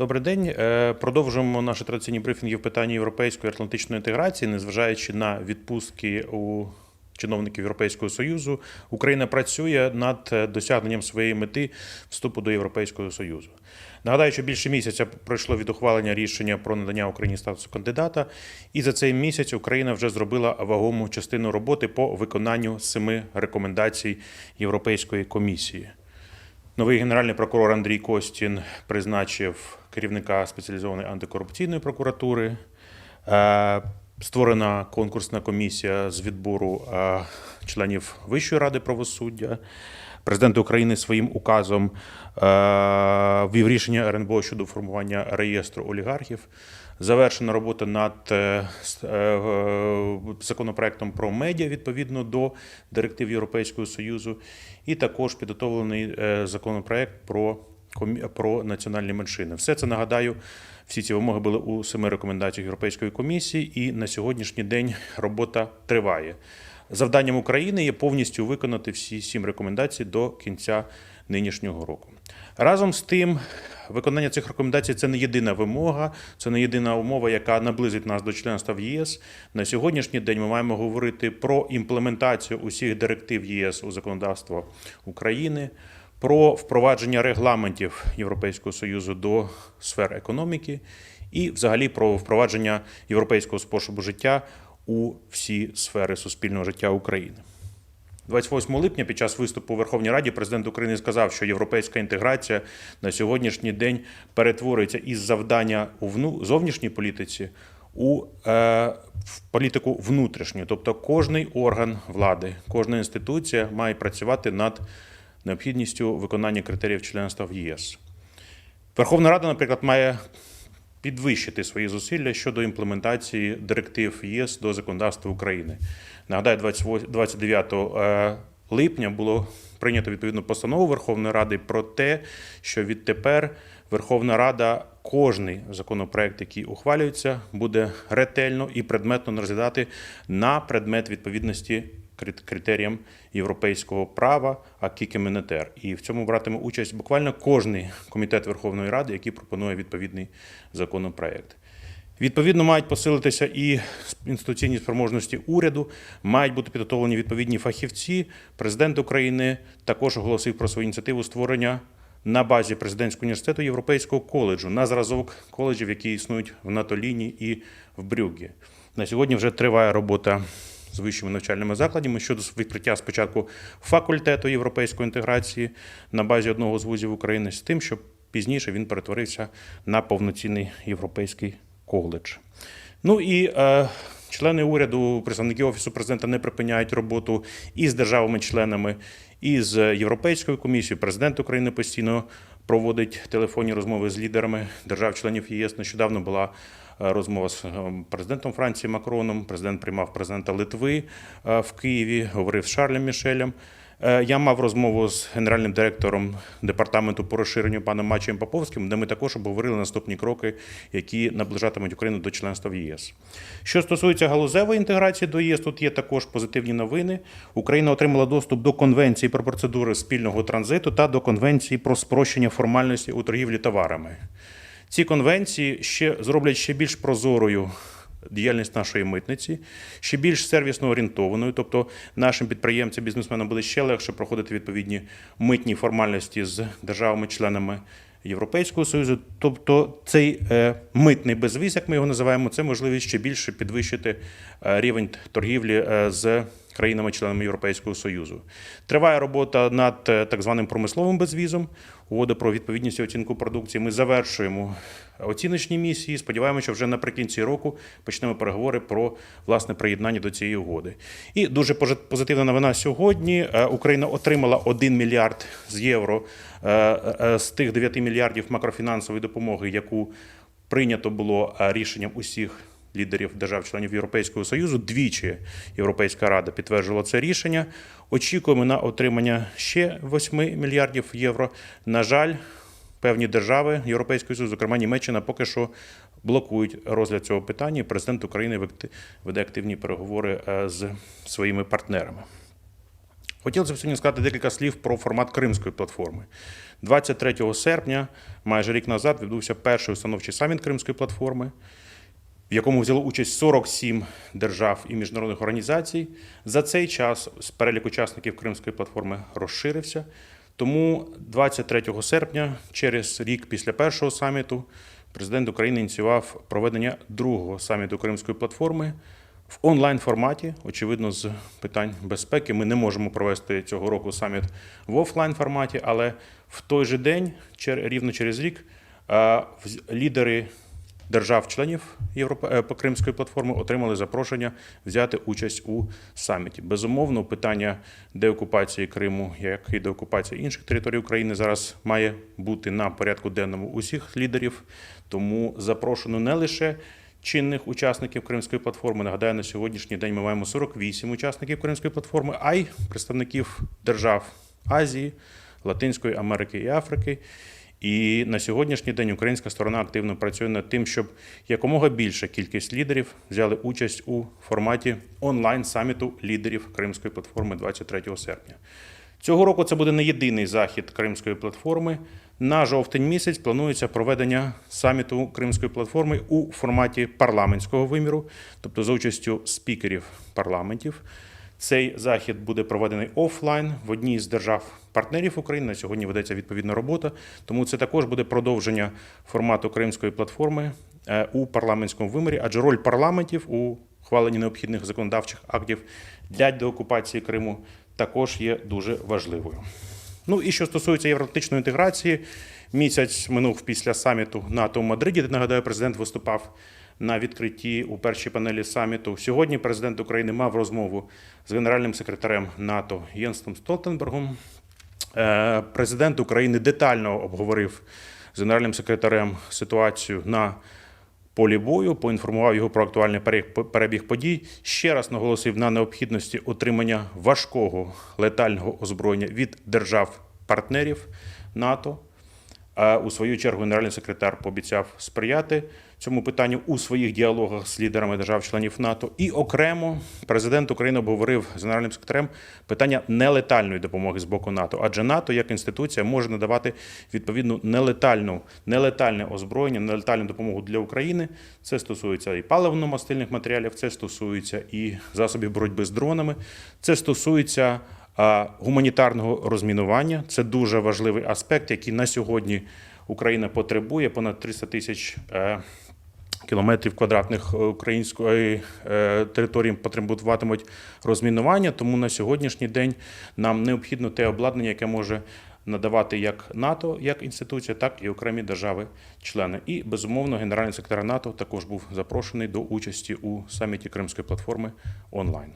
Добрий день. Е, Продовжуємо наші традиційні брифінги в питанні європейської атлантичної інтеграції, незважаючи на відпустки у чиновників Європейського Союзу. Україна працює над е, досягненням своєї мети вступу до Європейського Союзу. Нагадаю, що більше місяця пройшло від ухвалення рішення про надання Україні статусу кандидата, і за цей місяць Україна вже зробила вагому частину роботи по виконанню семи рекомендацій Європейської комісії. Новий генеральний прокурор Андрій Костін призначив керівника спеціалізованої антикорупційної прокуратури. Е, Створена конкурсна комісія з відбору е, членів Вищої ради правосуддя. Президент України своїм указом е, ввів рішення РНБО щодо формування реєстру олігархів. Завершена робота над е, е, законопроектом про медіа відповідно до директив Європейського Союзу, і також підготовлений законопроект про про національні меншини. Все це нагадаю. Всі ці вимоги були у семи рекомендаціях Європейської комісії, і на сьогоднішній день робота триває. Завданням України є повністю виконати всі сім рекомендацій до кінця нинішнього року. Разом з тим, виконання цих рекомендацій це не єдина вимога, це не єдина умова, яка наблизить нас до членства в ЄС. На сьогоднішній день ми маємо говорити про імплементацію усіх директив ЄС у законодавство України, про впровадження регламентів Європейського союзу до сфер економіки і, взагалі, про впровадження європейського способу життя у всі сфери суспільного життя України. 28 липня під час виступу у Верховній Раді президент України сказав, що європейська інтеграція на сьогоднішній день перетворюється із завдання у вну- зовнішній політиці у е, в політику внутрішню. Тобто кожний орган влади, кожна інституція має працювати над необхідністю виконання критеріїв членства в ЄС. Верховна Рада, наприклад, має підвищити свої зусилля щодо імплементації директив ЄС до законодавства України. Нагадаю, 28 29 е, липня було прийнято відповідну постанову Верховної Ради про те, що відтепер Верховна Рада кожний законопроект, який ухвалюється, буде ретельно і предметно розглядати на предмет відповідності критеріям європейського права акі. І в цьому братиме участь буквально кожний комітет Верховної Ради, який пропонує відповідний законопроект. Відповідно, мають посилитися і інституційні спроможності уряду, мають бути підготовлені відповідні фахівці. Президент України також оголосив про свою ініціативу створення на базі президентського університету Європейського коледжу на зразок коледжів, які існують в Натоліні і в Брюгге. На сьогодні вже триває робота з вищими навчальними закладами щодо відкриття спочатку факультету європейської інтеграції на базі одного з вузів України з тим, щоб пізніше він перетворився на повноцінний європейський коледж. Ну і е, члени уряду, представники офісу президента не припиняють роботу і з державами-членами, і з Європейською комісією. Президент України постійно проводить телефонні розмови з лідерами держав-членів ЄС. Нещодавно була е, розмова з е, президентом Франції Макроном. Президент приймав президента Литви е, в Києві, говорив з Шарлем Мішелем. Е, Я мав розмову з генеральним директором департаменту по розширенню паном Мачієм Поповським, де ми також обговорили наступні кроки, які наближатимуть Україну до членства в ЄС. Що стосується галузевої інтеграції до ЄС, тут є також позитивні новини. Україна отримала доступ до конвенції про процедури спільного транзиту та до конвенції про спрощення формальності у торгівлі товарами. Ці конвенції ще зроблять ще більш прозорою діяльність нашої митниці, ще більш сервісно орієнтованою, тобто нашим підприємцям, бізнесменам буде ще легше проходити відповідні митні формальності з державами-членами Європейського Союзу. Тобто цей е, митний безвіз, як ми його називаємо, це можливість ще більше підвищити е, рівень торгівлі е, з країнами-членами Європейського Союзу. Триває робота над е, так званим промисловим безвізом, угода про відповідність і оцінку продукції. Ми завершуємо оціночні місії. Сподіваємося, вже наприкінці року почнемо переговори про власне приєднання до цієї угоди. І дуже позитивна новина сьогодні. Е, Україна отримала 1 мільярд з євро е, з тих 9 мільярдів макрофінансової допомоги, яку прийнято було рішенням усіх лідерів держав-членів Європейського Союзу. Двічі Європейська Рада підтверджувала це рішення. Очікуємо на отримання ще 8 мільярдів євро. На жаль, певні держави Європейського Союзу, зокрема Німеччина, поки що блокують розгляд цього питання. Президент України веде активні переговори е, з своїми партнерами. Хотілося б сьогодні сказати декілька слів про формат Кримської платформи. 23 серпня, майже рік назад, відбувся перший установчий саміт Кримської платформи, в якому взяло участь 47 держав і міжнародних організацій. За цей час перелік учасників Кримської платформи розширився. Тому 23 серпня, через рік після першого саміту, президент України ініціював проведення другого саміту Кримської платформи в онлайн форматі. Очевидно, з питань безпеки ми не можемо провести цього року саміт в офлайн форматі, але в той же день, рівно через рік, лідери держав-членів Європе... е, Кримської платформи отримали запрошення взяти участь у саміті. Безумовно, питання деокупації Криму, як і деокупації інших територій України, зараз має бути на порядку денному усіх лідерів. Тому запрошено не лише чинних учасників Кримської платформи. Нагадаю, на сьогоднішній день ми маємо 48 учасників Кримської платформи, а й представників держав Азії, Латинської Америки і Африки. І на сьогоднішній день українська сторона активно працює над тим, щоб якомога більша кількість лідерів взяли участь у форматі онлайн саміту лідерів Кримської платформи 23 серпня. Цього року це буде не єдиний захід Кримської платформи. На жовтень місяць планується проведення саміту Кримської платформи у форматі парламентського виміру, тобто за участю спікерів парламентів. Цей захід буде проведений офлайн в одній з держав-партнерів України. На сьогодні ведеться відповідна робота. Тому це також буде продовження формату Кримської платформи е, у парламентському вимірі, адже роль парламентів у ухваленні необхідних законодавчих актів для деокупації Криму також є дуже важливою. Ну і що стосується євроатлантичної інтеграції, місяць минув після саміту НАТО в Мадриді, де нагадаю, президент виступав на відкритті у першій панелі саміту. Сьогодні президент України мав розмову з генеральним секретарем НАТО Єнсом Столтенбергом. Е, Президент України детально обговорив з генеральним секретарем ситуацію на полі бою, поінформував його про актуальний перебіг подій. Ще раз наголосив на необхідності отримання важкого летального озброєння від держав-партнерів НАТО. А у свою чергу генеральний секретар пообіцяв сприяти цьому питанню у своїх діалогах з лідерами держав-членів НАТО. І окремо президент України обговорив з генеральним секретарем питання нелетальної допомоги з боку НАТО, адже НАТО як інституція може надавати відповідну нелетальну, нелетальне озброєння, нелетальну допомогу для України. Це стосується і паливно-мастильних матеріалів, це стосується і засобів боротьби з дронами, це стосується гуманітарного розмінування. Це дуже важливий аспект, який на сьогодні Україна потребує. Понад 300 тисяч е, кілометрів квадратних української е, території потребуватимуть розмінування. Тому на сьогоднішній день нам необхідно те обладнання, яке може надавати як НАТО як інституція, так і окремі держави-члени. І безумовно, генеральний секретар НАТО також був запрошений до участі у саміті Кримської платформи онлайн.